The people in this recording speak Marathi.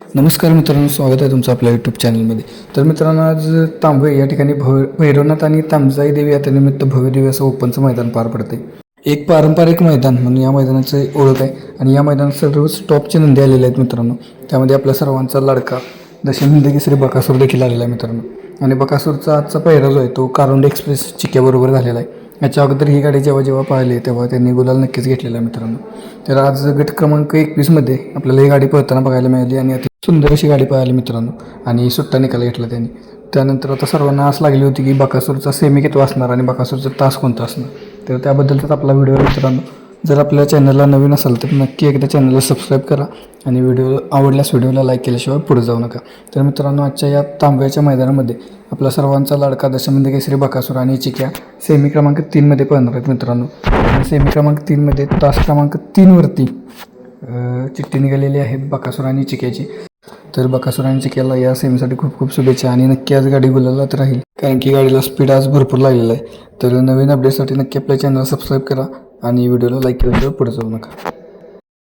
नमस्कार मित्रांनो स्वागत आहे तुमचं आपल्या यूट्यूब चॅनलमध्ये तर मित्रांनो आज तांबवे या ठिकाणी भव भैरवनाथ आणि तांबजाई देवी यात्रेनिमित्त भव्य देवी असं ओपनचं मैदान पार पडते एक पारंपरिक मैदान म्हणून या मैदानाचं ओळख आहे आणि या मैदानात सर्वच टॉपचे नंदी आलेले आहेत मित्रांनो. त्यामध्ये आपल्या सर्वांचा लाडका दशमिंद श्री बकासूर देखील आलेला आहे मित्रांनो. आणि बकासूरचा आजचा पहिरा जो आहे तो कारुंड एक्सप्रेस चिक्याबरोबर झालेला आहे. याच्या अगोदर ही गाडी जेव्हा जेव्हा पाहिली तेव्हा त्यांनी गुलाल नक्कीच घेतलेला मित्रांनो. तर आज गट क्रमांक एकवीसमध्ये आपल्याला ही गाडी पळताना बघायला मिळाली आणि अति सुंदर अशी गाडी पाहिली मित्रांनो. आणि सुट्टा निकाल घेतला त्यांनी. त्यानंतर आता सर्वांना आस लागली होती की बकासूरचा सेमी किती असणार आणि बकासूरचा तास कोणता असणार? तर त्याबद्दलचाच आपला व्हिडिओ मित्रांनो. जर आपल्या चॅनलला नवीन असाल तर नक्की एकदा चॅनलला सबस्क्राईब करा आणि व्हिडिओ आवडल्यास व्हिडिओला लाईक केल्याशिवाय पुढे जाऊ नका. तर मित्रांनो आजच्या या तांब्याच्या मैदानामध्ये आपला सर्वांचा लाडका दशमिंद केसरी बकासूर आणि चिक्या सेमी क्रमांक तीनमध्ये पळणार आहेत मित्रांनो. सेमी क्रमांक तीनमध्ये तास क्रमांक तीनवरती चिठ्ठी निघालेली आहे बकासूर आणि चिक्याची. तर बकासूर आणि चिक्याला या सेमीसाठी खूप खूप शुभेच्छा आणि नक्की आज गाडी गुलालात राहील. कारण की गाडीला स्पीड आज भरपूर लागलेला आहे. तर नवीन अपडेटसाठी नक्की आपल्या चॅनलला सबस्क्राईब करा. आणि व्हिडिओला लाईक केल्याशिवाय पुढे जाऊ नका.